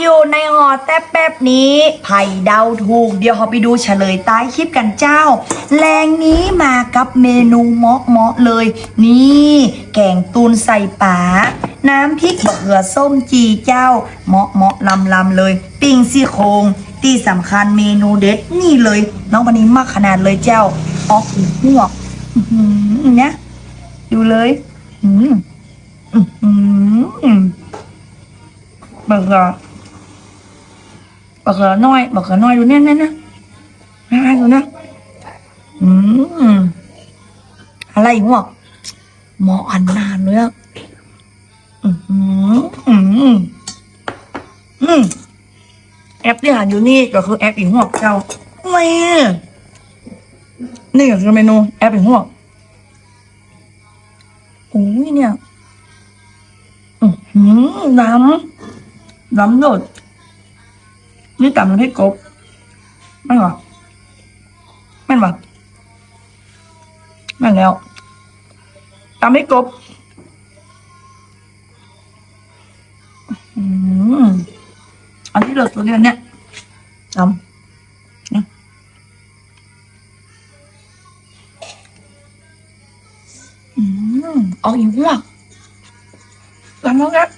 อยู่ในหอแตบแป๊บนี้ไผ่เดาถูก เดี๋ยวเราไปดูเฉลยใต้คลิปกันเจ้า แรงนี้มากับเมนูเมาะเมาะเลย นี่ แกงตูนใส่ป่าน้ำพริกบะเขือส้มจีเจ้า เมาะเมาะลำลำเลย ปิ้งซี่โครงที่สำคัญเมนูเด็ดนี่เลย น้องปานินมากขนาดเลยเจ้า ออกหูหวกเนี่ยดูเลยอืมอือหือบักเขือ บักเขือน้อยบักเขือน้อยดูเนี่ยเนี่ยเนี่ยน่าดูนะอืมอะไรหัวกหมออันนานเลยอะอืมอืมอืมอืมแอปที่หาอยู่นี่ก็คือแอปอีหัวกเจ้าไม่นี่ก็คือเมนูแอปอีหัวกโอ้ยเนี่ย อือหือน้ำน้ำโดด นี่ตำน้ำพริกกบไม่หรอไม่หรอไม่แล้วตำพริกกบอืมอันที่เหลือตัวเดียวเนี่ยตำเนี่ยอืมเอาอีกว่ะตำแล้วกัน